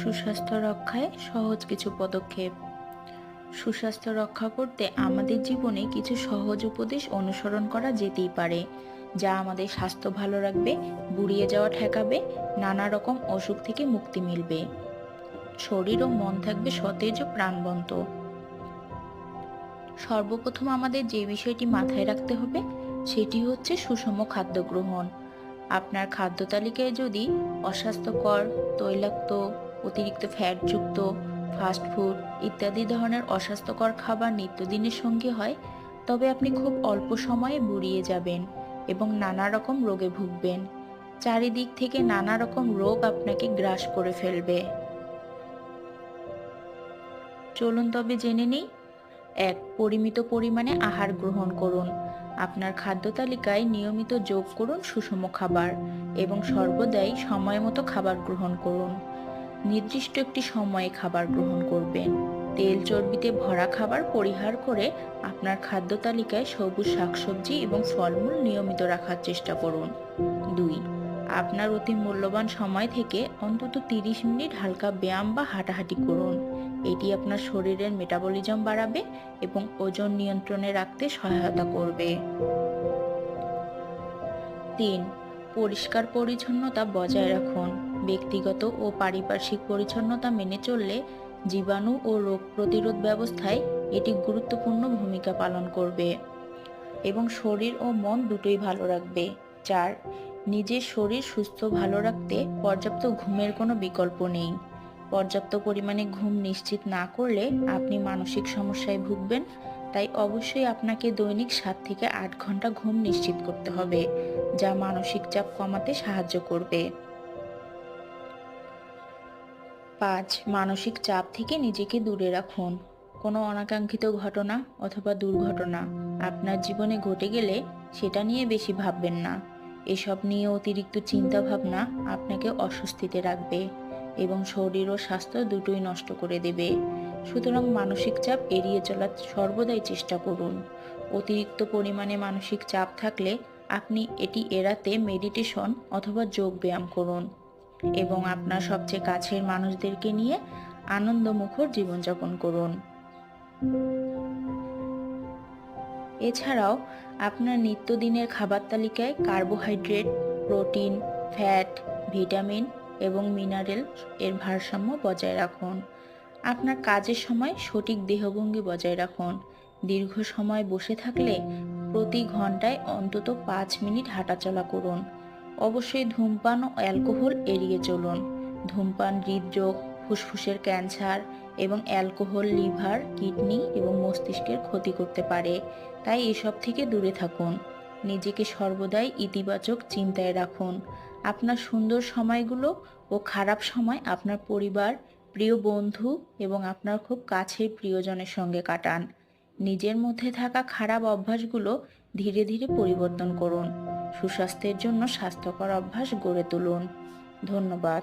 সুস্বাস্থ্য রক্ষায় সহজ কিছু পদক্ষেপ। সুস্বাস্থ্য রক্ষা করতে আমাদের জীবনে কিছু সহজ উপদেশ অনুসরণ করা যেতেই পারে, যা আমাদের স্বাস্থ্য ভালো রাখবে বুড়িয়ে যাওয়া ঠেকাবে, নানা রকম অসুখ থেকে মুক্তি মিলবে। শরীর ও মন থাকবে সতেজ ও প্রাণবন্ত। সর্বপ্রথম আমাদের যে বিষয়টি মাথায় রাখতে হবে, সেটি হচ্ছে সুষম খাদ্য গ্রহণ। আপনার খাদ্য তালিকায় যদি অস্বাস্থ্যকর, তৈলাক্ত অতিরিক্ত ফ্যাটযুক্ত ফাস্টফুড ইত্যাদি ধরনের অস্বাস্থ্যকর খাবার নিত্যদিনের সঙ্গী হয়, তবে আপনি খুব অল্প সময়ে বুড়িয়ে যাবেন এবং নানা রকম রোগে ভুগবেন। চারিদিক থেকে নানা রকম রোগ আপনাকে গ্রাস করে ফেলবে। চলুন তবে জেনে নিই। এক, পরিমিত পরিমাণে আহার গ্রহণ করুন। আপনার খাদ্য তালিকায় নিয়মিত যোগ করুন সুষম খাবার এবং সর্বদাই সময় মতো খাবার গ্রহণ করুন। নির্দিষ্ট একটি সময়ে খাবার গ্রহণ করবেন। তেল চর্বিতে ভরা খাবার পরিহার করে আপনার খাদ্য তালিকায় সবুজ শাকসবজি এবং ফলমূল নিয়মিত রাখার চেষ্টা করুন। দুই, আপনার অতি মূল্যবান সময় থেকে অন্তত তিরিশ মিনিট হালকা ব্যায়াম বা হাঁটাহাঁটি করুন। এটি আপনার শরীরের মেটাবলিজম বাড়াবে এবং ওজন নিয়ন্ত্রণে রাখতে সহায়তা করবে। তিন, পরিষ্কার পরিচ্ছন্নতা বজায় রাখুন। ব্যক্তিগত ও পারিপার্শ্বিক পরিচ্ছন্নতা মেনে চললে জীবাণু ও রোগ প্রতিরোধ ব্যবস্থায় এটি গুরুত্বপূর্ণ ভূমিকা পালন করবে। এবং শরীর ও মন দুটোই ভালো রাখবে। চার, নিজের শরীর সুস্থ ভালো রাখতে পর্যাপ্ত ঘুমের কোনো বিকল্প নেই। পর্যাপ্ত পরিমাণে ঘুম নিশ্চিত না করলে আপনি মানসিক সমস্যায় ভুগবেন। তাই অবশ্যই আপনাকে দৈনিক সাত থেকে আট ঘণ্টা ঘুম নিশ্চিত করতে হবে, যা মানসিক চাপ কমাতে সাহায্য করবে। পাঁচ, মানসিক চাপ থেকে নিজেকে দূরে রাখুন। কোনো অনাকাঙ্ক্ষিত ঘটনা অথবা দুর্ঘটনা আপনার জীবনে ঘটে গেলে সেটা নিয়ে বেশি ভাববেন না। এসব নিয়ে অতিরিক্ত চিন্তা ভাবনা আপনাকে অস্বস্তিতে রাখবে এবং শরীর ও স্বাস্থ্য দুটোই নষ্ট করে দেবে। সুতরাং মানসিক চাপ এড়িয়ে চলার সর্বদাই চেষ্টা করুন। অতিরিক্ত পরিমাণে মানসিক চাপ থাকলে আপনি এটি এড়াতে মেডিটেশন অথবা যোগ ব্যায়াম করুন। এবং আপনার সবচেয়ে কাছের মানুষদেরকে নিয়ে আনন্দমুখর জীবনযাপন করুন। এছাড়াও, আপনার নিত্যদিনের খাবার তালিকায় কার্বোহাইড্রেট, প্রোটিন, ফ্যাট, ভিটামিন এবং মিনারেল এর ভারসাম্য বজায় রাখুন। আপনার কাজের সময় সঠিক দেহভঙ্গি বজায় রাখুন। দীর্ঘ সময় বসে থাকলে প্রতি ঘন্টায় অন্তত পাঁচ মিনিট হাঁটাচলা করুন। অবশ্যই ধূমপান ও অ্যালকোহল এড়িয়ে চলুন। ধূমপান, হৃদরোগ, ফুসফুসের ক্যান্সার এবং অ্যালকোহল, লিভার, কিডনি এবং মস্তিষ্কের ক্ষতি করতে পারে। তাই এসব থেকে দূরে থাকুন। নিজেকে সর্বদাই ইতিবাচক চিন্তায় রাখুন। আপনার সুন্দর সময়গুলো ও খারাপ সময় আপনার পরিবার, প্রিয় বন্ধু এবং আপনার খুব কাছের প্রিয়জনের সঙ্গে কাটান। নিজের মধ্যে থাকা খারাপ অভ্যাসগুলো ধীরে ধীরে পরিবর্তন করুন। সুস্বাস্থ্যের জন্য স্বাস্থ্যকর অভ্যাস গড়ে তুলুন। ধন্যবাদ।